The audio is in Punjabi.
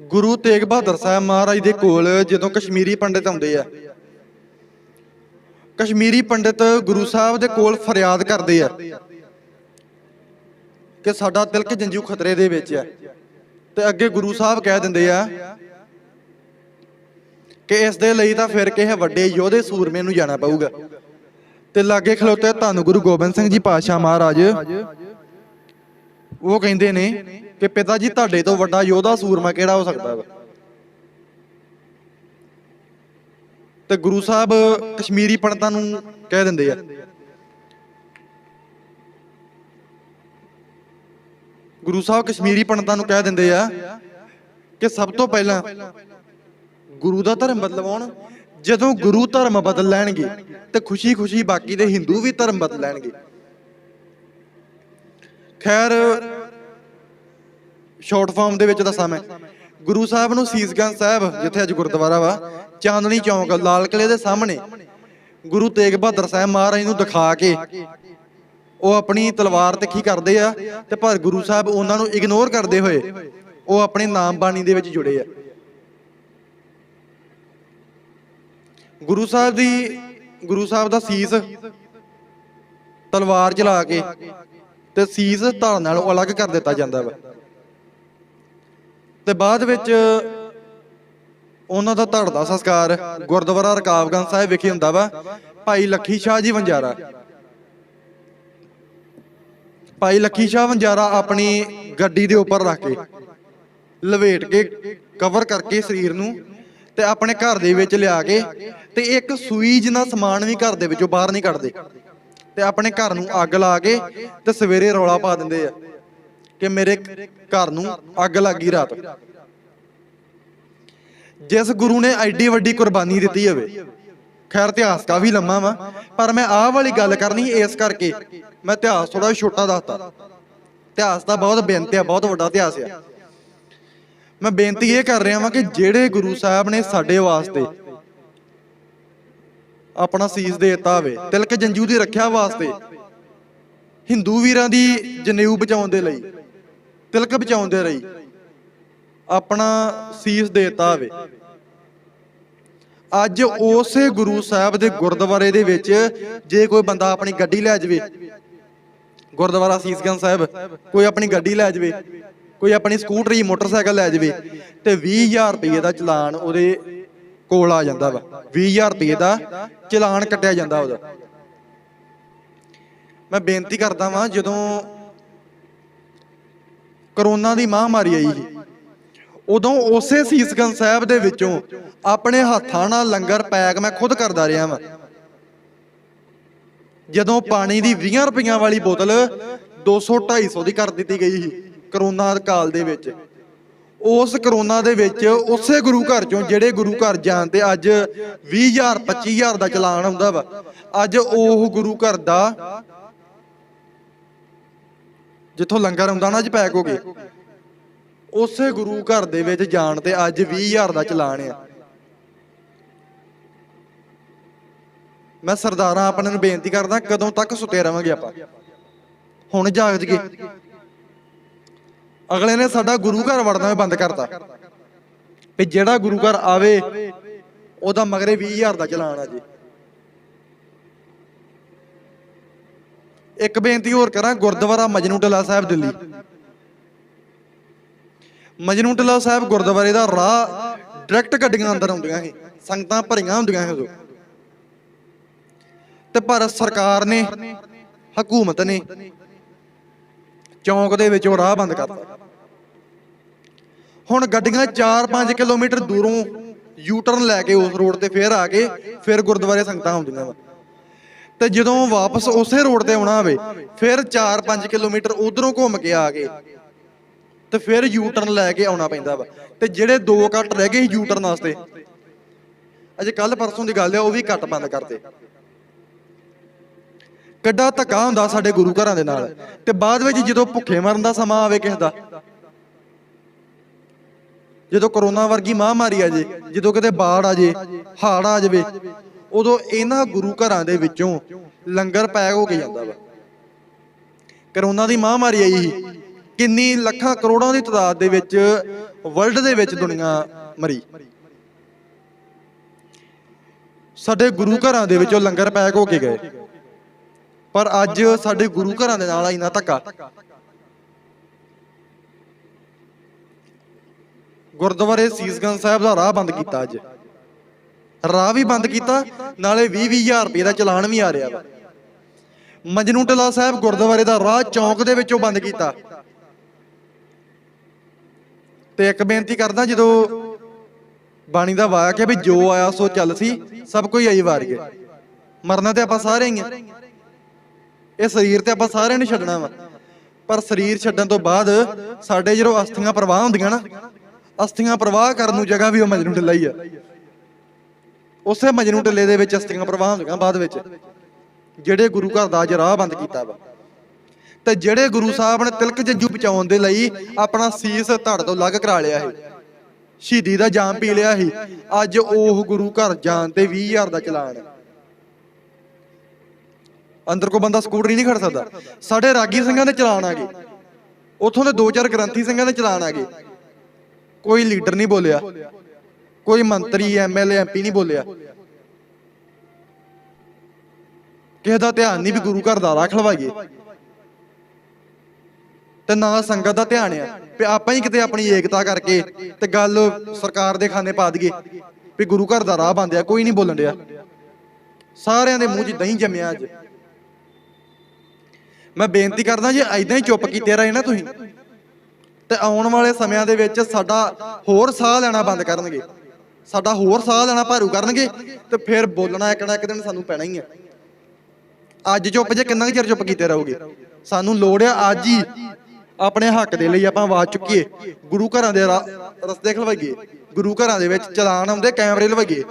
ਗੁਰੂ ਤੇਗ ਬਹਾਦਰ ਸਾਹਿਬ ਮਹਾਰਾਜ ਦੇ ਕੋਲ ਜਦੋਂ ਕਸ਼ਮੀਰੀ ਪੰਡਿਤ ਆਉਂਦੇ ਆ। ਕਸ਼ਮੀਰੀ ਪੰਡਿਤ ਗੁਰੂ ਸਾਹਿਬ ਦੇ ਕੋਲ ਫਰਿਆਦ ਕਰਦੇ ਆ ਕਿ ਸਾਡਾ ਤਿਲਕ ਜੰਜੂ ਖਤਰੇ ਦੇ ਵਿੱਚ ਹੈ ਤੇ ਅੱਗੇ ਗੁਰੂ ਸਾਹਿਬ ਕਹਿ ਦਿੰਦੇ ਆ ਕਿ ਇਸ ਦੇ ਲਈ ਤਾਂ ਫਿਰ ਕਿਸੇ ਵੱਡੇ ਯੋਧੇ ਸੂਰਮੇ ਨੂੰ ਜਾਣਾ ਪਊਗਾ। ਤੇ ਲਾਗੇ ਖਲੋਤੇ ਧੰਨ ਗੁਰੂ ਗੋਬਿੰਦ ਸਿੰਘ ਜੀ ਪਾਤਸ਼ਾਹ ਮਹਾਰਾਜ ਉਹ ਕਹਿੰਦੇ ਨੇ ਕਿ ਪਿਤਾ ਜੀ, ਤੁਹਾਡੇ ਤੋਂ ਵੱਡਾ ਯੋਧਾ ਸੂਰਮਾ ਕਿਹੜਾ ਹੋ ਸਕਦਾ ਵਾ? ਤੇ ਗੁਰੂ ਸਾਹਿਬ ਕਸ਼ਮੀਰੀ ਪੰਡਤਾਂ ਨੂੰ ਕਹਿ ਦਿੰਦੇ ਆ। ਗੁਰੂ ਸਾਹਿਬ ਕਸ਼ਮੀਰੀ ਪੰਡਤਾਂ ਨੂੰ ਕਹਿ ਦਿੰਦੇ ਆ ਕਿ ਸਭ ਤੋਂ ਪਹਿਲਾਂ ਗੁਰੂ ਦਾ ਧਰਮ ਬਦਲਵਾਉਣ। ਜਦੋਂ ਗੁਰੂ ਧਰਮ ਬਦਲ ਲੈਣਗੇ ਤੇ ਖੁਸ਼ੀ-ਖੁਸ਼ੀ ਬਾਕੀ ਦੇ ਹਿੰਦੂ ਵੀ ਧਰਮ ਬਦਲ ਲੈਣਗੇ। ਖੈਰ ਸ਼ਾਰਟ ਫਾਰਮ ਦੇ ਵਿੱਚ ਦੱਸਾਂ ਮੈਂ। ਗੁਰੂ ਸਾਹਿਬ ਨੂੰ ਸੀਸਗੰਜ ਸਾਹਿਬ, ਜਿੱਥੇ ਅੱਜ ਗੁਰਦੁਆਰਾ ਵਾ, ਚਾਂਦਨੀ ਚੌਂਕ, ਲਾਲ ਕਿਲੇ ਦੇ ਸਾਹਮਣੇ, ਗੁਰੂ ਤੇਗ ਬਹਾਦਰ ਸਾਹਿਬ ਮਹਾਰਾਜ ਨੂੰ ਦਿਖਾ ਕੇ ਉਹ ਆਪਣੀ ਤਲਵਾਰ ਤਿੱਖੀ ਕਰਦੇ ਆ ਤੇ ਪਰ ਗੁਰੂ ਸਾਹਿਬ ਉਹਨਾਂ ਨੂੰ ਇਗਨੋਰ ਕਰਦੇ ਹੋਏ ਉਹ ਆਪਣੇ ਨਾਮ ਬਾਣੀ ਦੇ ਵਿੱਚ ਜੁੜੇ ਆ। ਗੁਰੂ ਸਾਹਿਬ ਦੀ, ਗੁਰੂ ਸਾਹਿਬ ਦਾ ਸੀਸ ਤਲਵਾਰ ਚਲਾ ਕੇ ਤੇ ਸੀਸ ਧੜ ਨਾਲ ਅਲੱਗ ਕਰ ਦਿੱਤਾ ਜਾਂਦਾ ਵਾ। ਤੇ ਬਾਅਦ ਵਿੱਚ ਉਹਨਾਂ ਦਾ ਧੜ ਦਾ ਸੰਸਕਾਰ ਗੁਰਦੁਆਰਾ ਰਕਾਬਗੰਜ ਸਾਹਿਬ ਵਿਖੇ ਹੁੰਦਾ ਵਾ, ਭਾਈ ਲੱਖੀ ਸ਼ਾਹ ਜੀ ਵੰਜਾਰਾ। ਭਾਈ ਲੱਖੀ ਸ਼ਾਹ ਵੰਜਾਰਾ ਆਪਣੀ ਗੱਡੀ ਦੇ ਉੱਪਰ ਰੱਖ ਕੇ ਲਵੇਟ ਕੇ ਕਵਰ ਕਰਕੇ ਸਰੀਰ ਨੂੰ ਤੇ ਆਪਣੇ ਘਰ ਦੇ ਵਿੱਚ ਲਿਆ ਕੇ ਤੇ ਇੱਕ ਸੂਈ ਜਿਹਾ ਸਮਾਨ ਵੀ ਘਰ ਦੇ ਵਿੱਚੋਂ ਬਾਹਰ ਨਹੀਂ ਕੱਢਦੇ, ਤੇ ਆਪਣੇ ਘਰ ਨੂੰ ਅੱਗ ਲਾ ਕੇ ਤੇ ਸਵੇਰੇ ਰੌਲਾ ਪਾ ਦਿੰਦੇ ਆ। ਕਿ ਮੇਰੇ ਘਰ ਨੂੰ ਅੱਗ ਲੱਗੀ ਰਾਤ। ਜਿਸ ਗੁਰੂ ਨੇ ਐਡੀ ਵੱਡੀ ਕੁਰਬਾਨੀ ਦਿੱਤੀ ਹੋਵੇ। ਖੈਰ, ਇਤਿਹਾਸ ਕਾਫੀ ਲੰਮਾ ਵਾ, ਪਰ ਮੈਂ ਆਹ ਵਾਲੀ ਗੱਲ ਕਰਨੀ ਇਸ ਕਰਕੇ, ਮੈਂ ਇਤਿਹਾਸ ਥੋੜਾ ਛੋਟਾ ਦੱਸਤਾ। ਇਤਿਹਾਸ ਦਾ ਬਹੁਤ ਬੇਨਤੀ ਆ, ਬਹੁਤ ਵੱਡਾ ਇਤਿਹਾਸ ਆ। ਮੈਂ ਬੇਨਤੀ ਇਹ ਕਰ ਰਿਹਾ ਵਾਂ ਕਿ ਜਿਹੜੇ ਗੁਰੂ ਸਾਹਿਬ ਨੇ ਸਾਡੇ ਵਾਸਤੇ ਆਪਣਾ ਸੀਸ ਦੇ ਦਿੱਤਾ ਹੋਵੇ, ਤਿਲਕ ਜੰਜੂ ਦੀ ਰੱਖਿਆ ਵਾਸਤੇ, ਹਿੰਦੂ ਵੀਰਾਂ ਦੀ ਜਨੇਊ ਬਚਾਉਣ ਦੇ ਲਈ ਤਿਲਕ ਬਚਾਉਂਦੇ ਆਪਣਾ ਸੀਸ ਦੇ ਹੋਵੇ। ਅੱਜ ਉਸੇ ਗੁਰੂ ਸਾਹਿਬ ਦੇ ਗੁਰਦੁਆਰੇ ਦੇ ਵਿੱਚ ਜੇ ਕੋਈ ਬੰਦਾ ਆਪਣੀ ਗੱਡੀ ਲੈ ਜਾਵੇ, ਗੁਰਦੁਆਰਾ ਸੀਸਗੰਜ ਸਾਹਿਬ, ਕੋਈ ਆਪਣੀ ਗੱਡੀ ਲੈ ਜਾਵੇ, ਕੋਈ ਆਪਣੀ ਸਕੂਟਰੀ, ਮੋਟਰਸਾਈਕਲ ਲੈ ਜਾਵੇ, ਤੇ 20000 ਰੁਪਏ ਦਾ ਚਲਾਨ ਉਹਦੇ ਕੋਲ ਆ ਜਾਂਦਾ ਵਾ। 20000 ਰੁਪਏ ਦਾ ਚਲਾਨ ਕੱਟਿਆ ਜਾਂਦਾ ਉਹਦਾ। ਮੈਂ ਬੇਨਤੀ ਕਰਦਾ ਵਾਂ, ਜਦੋਂ ਕਰੋਨਾ ਦੀ ਮਹਾਮਾਰੀ ਆਈ। ਸੀ ਉਦੋਂ ਉਸੇ ਸੀਸਗੰਜ ਸਾਹਿਬ ਦੇ ਵਿੱਚੋਂ ਆਪਣੇ ਹੱਥਾਂ ਨਾਲ ਲੰਗਰ ਪੈਕ ਮੈਂ ਖੁਦ ਕਰਦਾ ਰਿਹਾ ਵਾਂ। ਜਦੋਂ ਪਾਣੀ ਦੀ 20 ਰੁਪਈਆਂ ਵਾਲੀ ਬੋਤਲ 200 250 ਦੀ ਕਰ ਦਿੱਤੀ ਗਈ ਸੀ ਕਰੋਨਾ ਕਾਲ ਦੇ ਵਿੱਚ। ਉਸ ਕਰੋਨਾ ਦੇ ਵਿੱਚ ਉਸੇ ਗੁਰੂ ਘਰ ਚੋਂ ਜਿਹੜੇ ਗੁਰੂ ਘਰ ਜਾਣ ਤੇ ਅੱਜ 20000 25000 ਦਾ ਚਲਾਨ ਹੁੰਦਾ ਵਾ, ਅੱਜ ਉਹ ਗੁਰੂ ਘਰ ਦਾ ਜਿੱਥੋਂ ਲੰਗਰ ਆਉਂਦਾ ਨਾ ਅੱਜ ਪੈਕ ਹੋ ਗਏ ਉਸੇ ਗੁਰੂ ਘਰ ਦੇ ਵਿੱਚ ਜਾਣ ਤੇ ਅੱਜ 20000 ਦਾ ਚਲਾਨ ਆ। ਮੈਂ ਸਰਦਾਰਾਂ ਆਪਣੇ ਨੂੰ ਬੇਨਤੀ ਕਰਦਾ, ਕਦੋਂ ਤੱਕ ਸੁੱਤੇ ਰਵਾਂਗੇ ਆਪਾਂ? ਹੁਣ ਜਾਗ ਜਗੇ ਅਗਲੇ ਨੇ ਸਾਡਾ ਗੁਰੂ ਘਰ ਵੜਨਾ ਵੀ ਬੰਦ ਕਰਤਾ। ਵੀ ਜਿਹੜਾ ਗੁਰੂ ਘਰ ਆਵੇ, ਉਹਦਾ ਮਗਰੇ 20000 ਦਾ ਚਲਾਨ ਆ ਜੀ। ਇੱਕ ਬੇਨਤੀ ਹੋਰ ਕਰਾਂ, ਗੁਰਦੁਆਰਾ ਮਜਨੂ ਟਲਾ ਸਾਹਿਬ ਦਿੱਲੀ। ਮਜਨੂ ਟਲਾ ਸਾਹਿਬ ਗੁਰਦੁਆਰੇ ਦਾ ਰਾਹ ਡਾਇਰੈਕਟ ਗੱਡੀਆਂ ਅੰਦਰ ਆਉਂਦੀਆਂ ਸੀ, ਸੰਗਤਾਂ ਭਰੀਆਂ ਹੁੰਦੀਆਂ ਸੀ ਤੇ ਭਾਰਤ ਸਰਕਾਰ ਨੇ, ਹਕੂਮਤ ਨੇ ਚੌਂਕ ਦੇ ਵਿੱਚ ਉਹ ਰਾਹ ਬੰਦ ਕਰਤਾ। ਹੁਣ ਗੱਡੀਆਂ 4-5 ਕਿਲੋਮੀਟਰ ਦੂਰੋਂ ਯੂ ਟਰਨ ਲੈ ਕੇ ਉਸ ਰੋਡ ਤੇ ਫੇਰ ਆ ਕੇ, ਫਿਰ ਗੁਰਦੁਆਰੇ ਸੰਗਤਾਂ ਆਉਂਦੀਆਂ ਵਾ। ਤੇ ਜਦੋਂ ਵਾਪਸ ਉਸੇ ਰੋਡ ਤੇ ਆਉਣਾ ਹੋਵੇ, ਫਿਰ 4-5 ਕਿਲੋਮੀਟਰ ਉਧਰੋਂ ਘੁੰਮ ਕੇ ਆ ਗਏ। ਤੇ ਫਿਰ ਯੂ ਟਰਨ ਲੈ ਕੇ ਆਉਣਾ ਪੈਂਦਾ ਵਾ। ਤੇ ਜਿਹੜੇ ਦੋ ਕੱਟ ਰਹਿ ਗਏ ਯੂ ਟਰਨ ਵਾਸਤੇ, ਅਜੇ ਕੱਲ ਪਰਸੋਂ ਦੀ ਗੱਲ ਆ, ਉਹ ਵੀ ਕੱਟ ਬੰਦ ਕਰਤੇ ਕਿੱਡਾ ਧੱਕਾ ਹੁੰਦਾ ਸਾਡੇ ਗੁਰੂ ਘਰਾਂ ਦੇ ਨਾਲ। ਤੇ ਬਾਅਦ ਵਿੱਚ ਜਦੋਂ ਭੁੱਖੇ ਮਰਨ ਦਾ ਸਮਾਂ ਆਵੇ ਕਿਸੇ ਦਾ, ਜਦੋਂ ਕਰੋਨਾ ਵਰਗੀ ਮਹਾਮਾਰੀ ਆ ਜੇ, ਜਦੋਂ ਕਿਤੇ ਬਾੜ ਆ ਜੇ, ਹਾੜ ਆ ਜਾਵੇ ਉਦੋਂ ਇਹਨਾਂ ਗੁਰੂ ਘਰਾਂ ਦੇ ਵਿੱਚੋਂ ਲੰਗਰ ਪੈਕ ਹੋ ਕੇ ਜਾਂਦਾ ਵਾ। ਕਰੋਨਾ ਦੀ ਮਹਾਮਾਰੀ ਆਈ ਸੀ। ਕਿੰਨੀ ਲੱਖਾਂ ਕਰੋੜਾਂ ਦੀ ਤਾਦਾਦ ਦੇ ਵਿੱਚ ਵਰਲਡ ਦੇ ਵਿੱਚ ਦੁਨੀਆ ਮਰੀ। ਸਾਡੇ ਗੁਰੂ ਘਰਾਂ ਦੇ ਵਿੱਚੋਂ ਲੰਗਰ ਪੈਕ ਹੋ ਕੇ ਗਏ। ਪਰ ਅੱਜ ਸਾਡੇ ਗੁਰੂ ਘਰਾਂ ਦੇ ਨਾਲ ਇੰਨਾ ਧੱਕਾ। ਗੁਰਦੁਆਰੇ ਸੀਸਗੰਜ ਸਾਹਿਬ ਦਾ ਰਾਹ ਬੰਦ ਕੀਤਾ ਅੱਜ। ਰਾਹ ਵੀ ਬੰਦ ਕੀਤਾ, ਨਾਲੇ 20 20000 ਰੁਪਏ ਦਾ ਚਲਾਨ ਵੀ ਆ ਰਿਹਾ ਵਾ। ਮਜਨੂ ਟਲਾ ਸਾਹਿਬ ਗੁਰਦੁਆਰੇ ਦਾ ਰਾਹ ਚੌਂਕ ਦੇ ਵਿੱਚੋਂ ਬੰਦ ਕੀਤਾ। ਤੇ ਇੱਕ ਬੇਨਤੀ ਕਰਦਾ, ਜਦੋਂ ਬਾਣੀ ਦਾ ਵਾਕ ਹੈ ਵੀ ਜੋ ਆਇਆ ਸੋ ਚੱਲ ਸੀ, ਸਭ ਕੋਈ ਆਈ ਵਾਰ ਗਏ ਮਰਨਾ ਤੇ ਆਪਾਂ ਸਾਰੇ ਹੀ ਆ। ਇਹ ਸਰੀਰ ਤੇ ਆਪਾਂ ਸਾਰਿਆਂ ਨੇ ਛੱਡਣਾ ਵਾ। ਪਰ ਸਰੀਰ ਛੱਡਣ ਤੋਂ ਬਾਅਦ ਸਾਡੇ ਜਦੋਂ ਅਸਥੀਆਂ ਪ੍ਰਵਾਹ ਹੁੰਦੀਆਂ ਨਾ, ਅਸਥੀਆਂ ਪ੍ਰਵਾਹ ਕਰਨ ਨੂੰ ਜਗ੍ਹਾ ਵੀ ਉਹ ਮਜਨੂੰ ਢਿੱਲਾ ਹੀ ਆ। ਉਸੇ ਮਜਨੂ ਢਿੱਲੇ ਦੇ ਵਿੱਚ ਅਸਥੀਆਂ ਪ੍ਰਵਾਹ ਹੁੰਦੀਆਂ ਬਾਅਦ ਵਿੱਚ, ਜਿਹੜੇ ਗੁਰੂ ਘਰ ਦਾ ਅੱਜ ਬੰਦ ਕੀਤਾ ਵਾ। ਤੇ ਜਿਹੜੇ ਗੁਰੂ ਸਾਹਿਬ ਨੇ ਤਿਲਕ ਜੱਜੂ ਬਚਾਉਣ ਦੇ ਲਈ ਆਪਣਾ ਸੀਸ ਧੜ ਤੋਂ ਲੱਗ ਕਰਾ ਲਿਆ ਸੀ। ਸ਼ਹੀਦੀ ਦਾ ਜਾਮ ਪੀ ਲਿਆ ਸੀ। ਅੱਜ ਉਹ ਗੁਰੂ ਘਰ ਜਾਣ ਤੇ 20000 ਦਾ ਚਲਾਨ। ਅੰਦਰ ਕੋ ਬੰਦਾ ਸਕੂਟਰੀ ਨਹੀਂ ਖੜ ਸਕਦਾ। ਸਾਡੇ ਰਾਗੀ ਸਿੰਘਾਂ ਦੇ ਚਲਾਨ ਆ ਗਏ। ਉਥੋਂ ਦੇ ਦੋ ਚਾਰ ਗ੍ਰੰਥੀ ਸਿੰਘਾਂ ਦੇ ਚਲਾਨ ਆ ਗਏ। ਕੋਈ ਲੀਡਰ ਨਹੀਂ ਬੋਲਿਆ। ਕੋਈ ਮੰਤਰੀ ਐਮਐਲਏ ਐਮਪੀ ਨਹੀਂ ਬੋਲਿਆ। ਕਿਸੇ ਦਾ ਧਿਆਨ ਨਹੀਂ ਵੀ ਗੁਰੂ ਘਰ ਦਾ ਰਾਹ ਖਲਵਾਈਏ। ਤੇ ਨਾ ਸੰਗਤ ਦਾ ਧਿਆਨ ਆ ਵੀ ਆਪਾਂ ਹੀ ਕਿਤੇ ਆਪਣੀ ਏਕਤਾ ਕਰਕੇ ਤੇ ਗੱਲ ਸਰਕਾਰ ਦੇ ਖਾਨੇ ਪਾ ਦਈਏ ਵੀ ਗੁਰੂ ਘਰ ਦਾ ਰਾਹ ਬੰਦ ਕੋਈ ਨਹੀਂ ਬੋਲਣ ਡਿਆ ਸਾਰਿਆਂ ਦੇ ਮੂੰਹ 'ਚ ਦਹੀਂ ਜੰਮਿਆ ਅੱਜ। ਮੈਂ ਬੇਨਤੀ ਕਰਦਾ ਜੇ ਐਦਾਂ ਹੀ ਚੁੱਪ ਕੀਤੇ ਰਹੇ ਨਾ ਤੁਸੀਂ। ਤੇ ਆਉਣ ਵਾਲੇ ਸਮਿਆਂ ਦੇ ਵਿੱਚ ਸਾਡਾ ਹੋਰ ਸਾਹ ਲੈਣਾ ਬੰਦ ਕਰਨਗੇ। ਸਾਡਾ ਹੋਰ ਸਾਹ ਲੈਣਾ ਭਾਰੂ ਕਰਨਗੇ ਤੇ ਫਿਰ ਬੋਲਣਾ ਇੱਕ ਨਾ ਇੱਕ ਦਿਨ ਸਾਨੂੰ ਪੈਣਾ ਹੀ ਹੈ ਅੱਜ ਚੁੱਪ ਜੇ ਕਿੰਨਾ ਕੁ ਚਿਰ ਚੁੱਪ ਕੀਤੇ ਰਹੋਗੇ? ਸਾਨੂੰ ਲੋੜ ਆ ਅੱਜ ਹੀ ਆਪਣੇ ਹੱਕ ਦੇ ਲਈ ਆਪਾਂ ਆਵਾਜ਼ ਚੁੱਕੀਏ। ਗੁਰੂ ਘਰਾਂ ਦੇ ਰਸਤੇ ਖਲਵਾਈਏ। ਗੁਰੂ ਘਰਾਂ ਦੇ ਵਿੱਚ ਚਲਾਨ ਆਉਂਦੇ, ਕੈਮਰੇ ਲਵਾਈਏ।